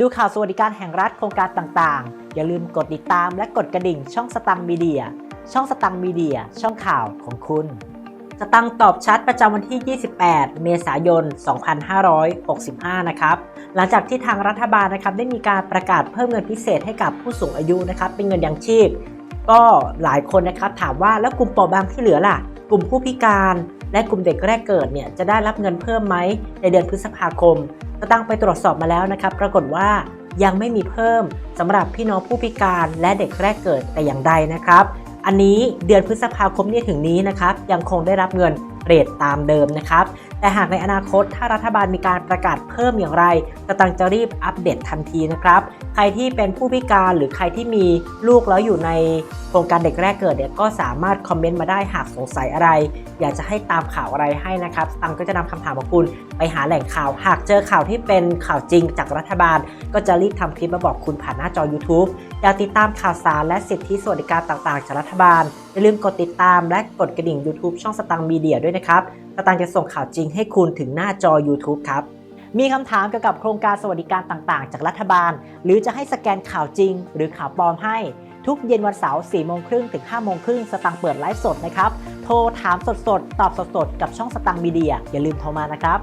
ดูข่าวสวัสดิการแห่งรัฐโครงการต่างๆ อย่าลืมกดติดตามและกดกระดิ่งช่องสตังมีเดีย ช่องสตังมีเดีย ช่องข่าวของคุณสตังตอบชัดประจำวันที่ 28 เมษายน 2565 นะครับ หลังจากที่ทางรัฐบาลนะครับได้มีการประกาศเพิ่มเงินพิเศษให้กับผู้สูงอายุนะครับ เป็นเงินยังชีพ ก็หลายคนนะครับถามว่าแล้วกลุ่มเปราะบางที่เหลือล่ะ กลุ่มผู้พิการ และกลุ่มเด็กแรกเกิดเนี่ยจะได้รับเงินเพิ่มไหมในเดือนพฤษภาคม ตังไปตรวจสอบมาแล้วนะครับ ปรากฏว่ายังไม่มีเพิ่มสำหรับพี่น้องผู้พิการและเด็กแรกเกิดแต่อย่างใดนะครับ อันนี้เดือนพฤษภาคมนี่ถึงนี้นะครับยังคงได้รับเงิน เรทตามเดิมนะครับ แต่หากในอนาคตถ้ารัฐบาลมีการประกาศเพิ่มอย่างไรสตังจะรีบอัปเดตทันทีนะครับ ใครที่เป็นผู้พิการหรือใครที่มีลูกแล้วอยู่ในโครงการเด็กแรกเกิดเนี่ยก็สามารถคอมเมนต์มาได้หากสงสัยอะไร อยากจะให้ตามข่าวอะไรให้นะครับตังก็จะนำคำถามของคุณไปหาแหล่งข่าว หากเจอข่าวที่เป็นข่าวจริงจากรัฐบาล ก็จะรีบทำคลิปมาบอกคุณผ่านหน้าจอ YouTube อยากติดตามข่าวสารและสิทธิสวัสดิการต่างๆ จากรัฐบาล อย่าลืมกดติดตามและกดกระดิ่ง YouTube ช่องสตังค์มีเดียด้วยนะครับ สตังค์จะส่งข่าวจริงให้คุณถึงหน้าจอ YouTube ครับ มีคำถามเกี่ยวกับโครงการสวัสดิการต่างๆ จากรัฐบาล หรือจะให้สแกนข่าวจริง หรือข่าวปลอมให้ทุกเย็นวันเสาร์4โมงครึ่งถึง5โมงครึ่งสตังค์เปิดไลฟ์สดนะครับ โทรถามสดๆ ตอบสดๆ กับช่องสตังค์มีเดีย อย่าลืมโทรมานะครับ